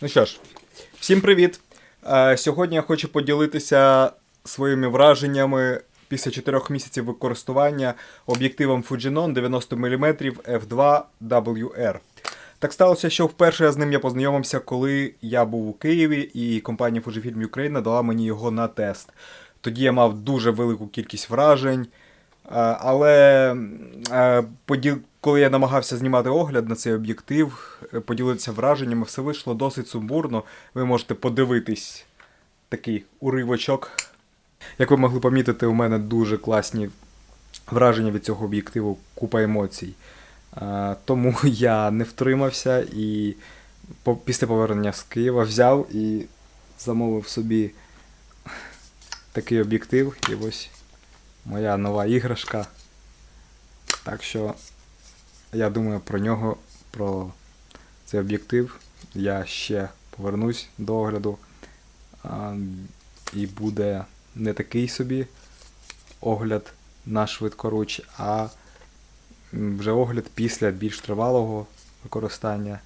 Ну що ж, всім привіт! Е, Сьогодні я хочу поділитися своїми враженнями після 4 місяців використання об'єктивом Fujinon 90 мм f2 WR. Так сталося, що вперше з ним я познайомився, коли я був у Києві, і компанія Fujifilm Ukraine дала мені його на тест. Тоді я мав дуже велику кількість вражень. Е, Але е. Коли я намагався знімати огляд на цей об'єктив, е, поділитися враженнями, все вийшло досить сумбурно. Ви можете подивитись такий уривочок. Як ви могли помітити, у мене дуже класні враження від цього об'єктиву, купа емоцій. Тому я не втримався і після повернення з Києва взяв і замовив собі такий об'єктив. І ось моя нова іграшка. Так що я думаю про нього, про цей об'єктив. Я ще повернусь до огляду. А, і буде не такий собі огляд на швидкоруч, а вже огляд після більш тривалого використання.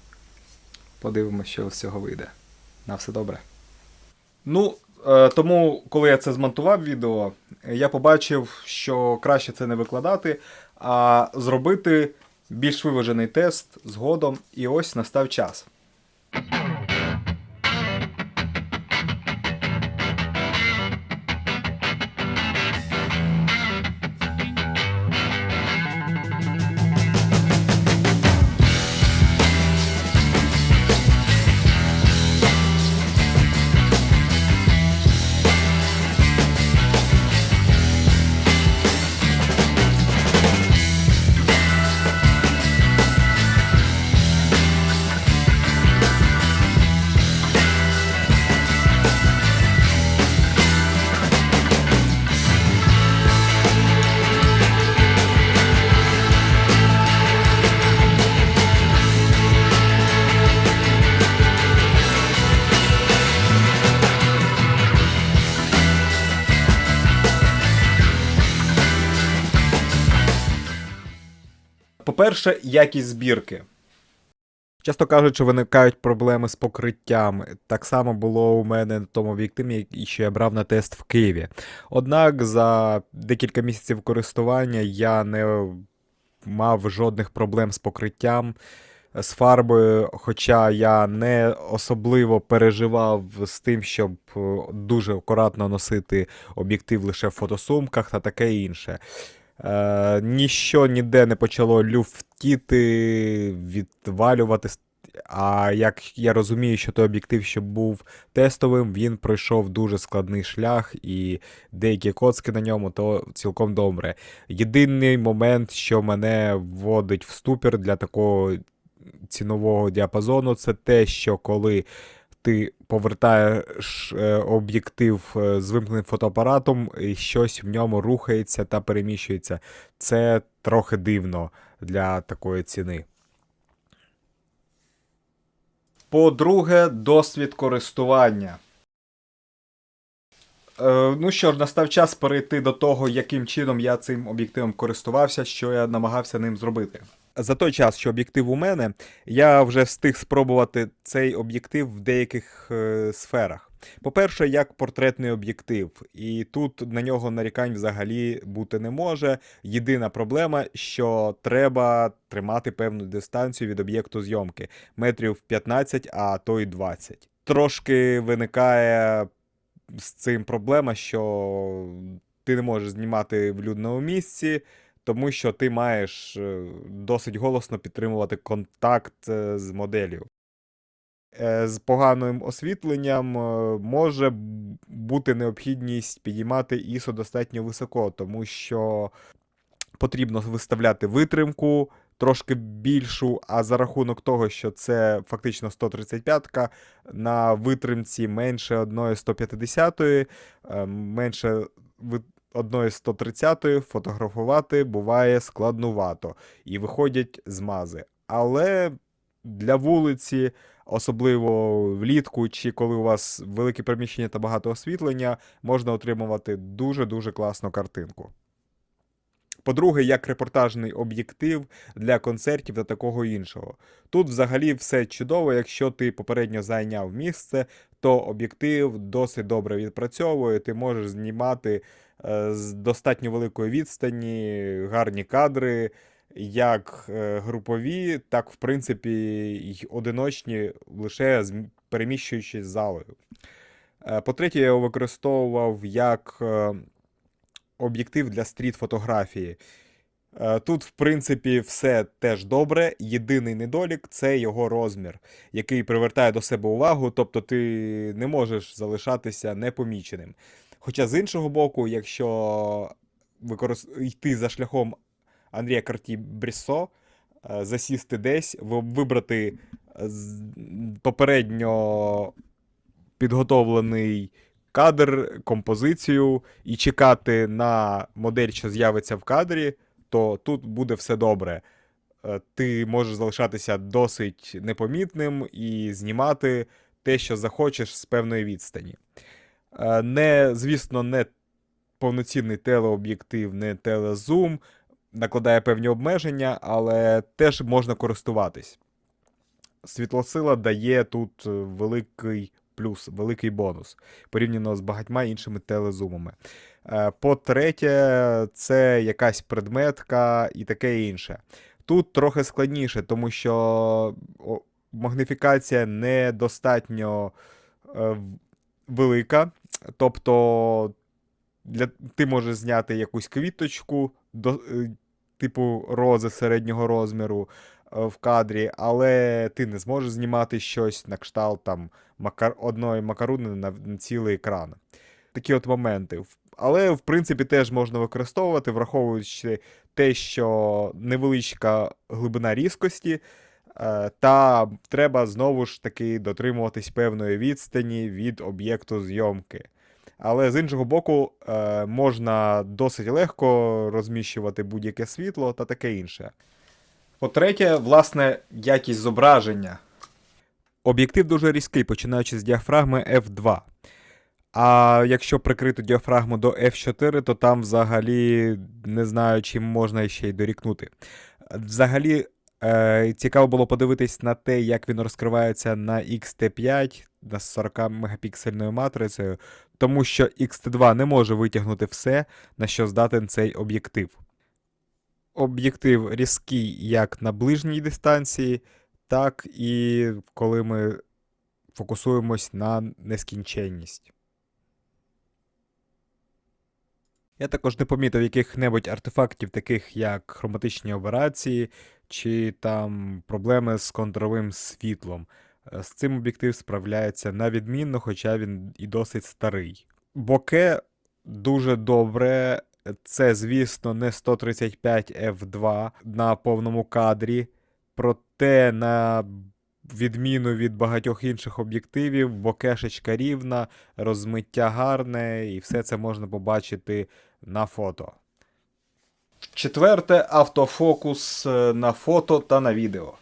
Подивимося, що з цього вийде. На все добре. Ну, е, тому, коли я це змонтував відео, я побачив, що краще це не викладати, а зробити більш виважений тест згодом, і ось настав час. По-перше, якість збірки. Часто кажуть, що виникають проблеми з покриттям. Так само було у мене на тому об'єктиві, ще я брав на тест в Києві. Однак за декілька місяців користування я не мав жодних проблем з покриттям, з фарбою, хоча я не особливо переживав з тим, щоб е, дуже акуратно носити об'єктив лише в фотосумках та таке інше. Е, ніщо ніде не почало люфтіти, відвалювати. А як я розумію, що той об'єктив, що був тестовим, він пройшов дуже складний шлях, і деякі коцки на ньому, то цілком добре. Єдиний момент, що мене вводить в ступір для такого цінового діапазону, це те, що коли ти повертаєш е, об'єктив е, з вимкненим фотоапаратом, і щось в ньому рухається та переміщується. Це трохи дивно для такої ціни. По-друге, досвід користування. Е, ну що ж, настав час перейти до того, яким чином я цим об'єктивом користувався, що я намагався ним зробити. За той час, що об'єктив у мене, я вже встиг спробувати цей об'єктив в деяких е, сферах. По-перше, як портретний об'єктив, і тут на нього нарікань взагалі бути не може. Єдина проблема, що треба тримати певну дистанцію від об'єкту зйомки метрів 15, а то й 20. Трошки виникає з цим проблема, що ти не можеш знімати в людному місці, тому що ти маєш е, досить голосно підтримувати контакт е, з моделлю. Е, З поганим освітленням може бути необхідність підіймати ISO достатньо високо, тому що потрібно виставляти витримку трошки більшу, а за рахунок того, що це фактично 135-ка, на витримці менше 1,150, е, менше ви- 1,130 фотографувати буває складнувато і виходять змази. Але для вулиці, особливо влітку, чи коли у вас велике приміщення та багато освітлення, можна отримувати дуже-дуже класну картинку. По-друге, як репортажний об'єктив для концертів та такого іншого. Тут взагалі все чудово, якщо ти попередньо зайняв місце, то об'єктив досить добре відпрацьовує, ти можеш знімати е, з достатньо великої відстані, гарні кадри, як е, групові, так, в принципі, й одиночні, лише переміщуючись залою. Е, По-третє, я його використовував як об'єктив для стріт-фотографії. Е, Тут, в принципі, все теж добре. Єдиний недолік це його розмір, який привертає до себе увагу, тобто ти не можеш залишатися непоміченим. Хоча з іншого боку, якщо використ... йти за шляхом Андрія Карті Бріссо, е, засісти десь, вибрати е, попередньо підготовлений кадр, композицію і чекати на модель, що з'явиться в кадрі, то тут буде все добре. Е, Ти можеш залишатися досить непомітним і знімати те, що захочеш з певної відстані. Е, Не, звісно, не повноцінний телеоб'єктив, не телезум, накладає певні обмеження, але теж можна користуватись. Світлосила дає тут е, великий плюс, великий бонус порівняно з багатьма іншими телезумами. Е, По-третє, це якась предметка і таке інше. Тут трохи складніше, тому що магніфікація недостатньо е, велика. Тобто для, ти можеш зняти якусь квіточку до, е, типу рози середнього розміру в кадрі, але ти не зможеш знімати щось на кшталт там макар... одної макаруни на, на цілий екран. Такі от моменти. Але, в принципі, теж можна використовувати, враховуючи те, що невеличка глибина різкості, е, та треба знову ж таки дотримуватись певної відстані від об'єкту зйомки. Але з іншого боку, е, можна досить легко розміщувати будь-яке світло та таке інше. По-третє, власне, якість зображення. Об'єктив дуже різкий, починаючи з діафрагми F2. А якщо прикрити діафрагму до F4, то там взагалі не знаю, чим можна ще й дорікнути. Взагалі, е, цікаво було подивитись на те, як він розкривається на XT5 на 40 мегапіксельною матрицею, тому що XT2 не може витягнути все, на що здатен цей об'єктив. Об'єктив різкий як на ближній дистанції, так і коли ми фокусуємось на нескінченність. Я також не помітив яких-небудь артефактів, таких як хроматичні операції чи там проблеми з контровим світлом. Е, З цим об'єктив справляється на відмінно, хоча він і досить старий. Боке дуже добре. Це, звісно, не 135 F2 на повному кадрі, проте на відміну від багатьох інших об'єктивів, бокешечка рівна, розмиття гарне, і все це можна побачити на фото. Четверте автофокус е, на фото та на відео.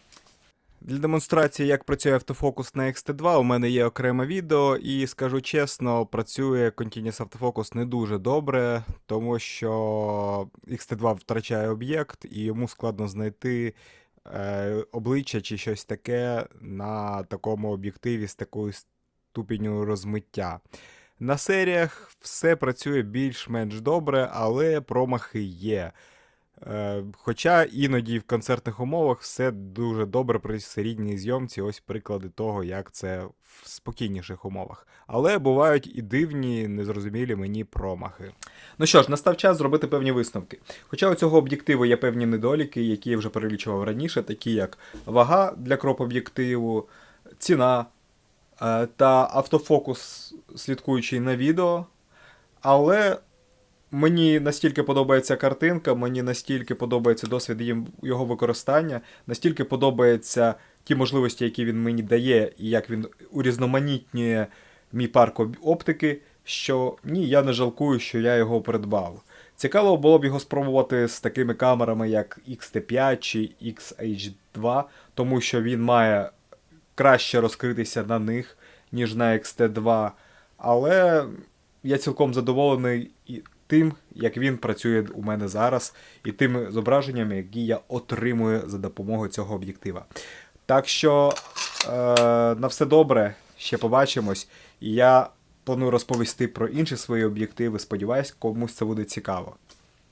Для демонстрації, як працює автофокус на XT2, у мене є окреме відео, і скажу чесно, працює Continuous Autofocus не дуже добре, тому що XT2 втрачає об'єкт, і йому складно знайти е, обличчя чи щось таке на такому об'єктиві з такою ступінню розмиття. На серіях все працює більш-менш добре, але промахи є. Е, Хоча іноді в концертних умовах все дуже добре при серійній зйомці, ось приклади того, як це в спокійніших умовах. Але бувають і дивні, незрозумілі мені промахи. Ну що ж, настав час зробити певні висновки. Хоча у цього об'єктиву є певні недоліки, які я вже перелічував раніше, такі як вага для кроп-об'єктиву, ціна е, та автофокус, слідкуючий на відео. Але мені настільки подобається картинка, мені настільки подобається досвід його використання, настільки подобаються ті можливості, які він мені дає, і як він урізноманітнює мій парк оптики, що ні, я не жалкую, що я його придбав. Цікаво було б його спробувати з такими камерами, як XT5 чи XH2, тому що він має краще розкритися на них, ніж на XT2. Але я цілком задоволений і тим, як він працює у мене зараз, і тими зображеннями, які я отримую за допомогою цього об'єктива. Так що е, на все добре, ще побачимось. І я планую розповісти про інші свої об'єктиви. Сподіваюсь, комусь це буде цікаво.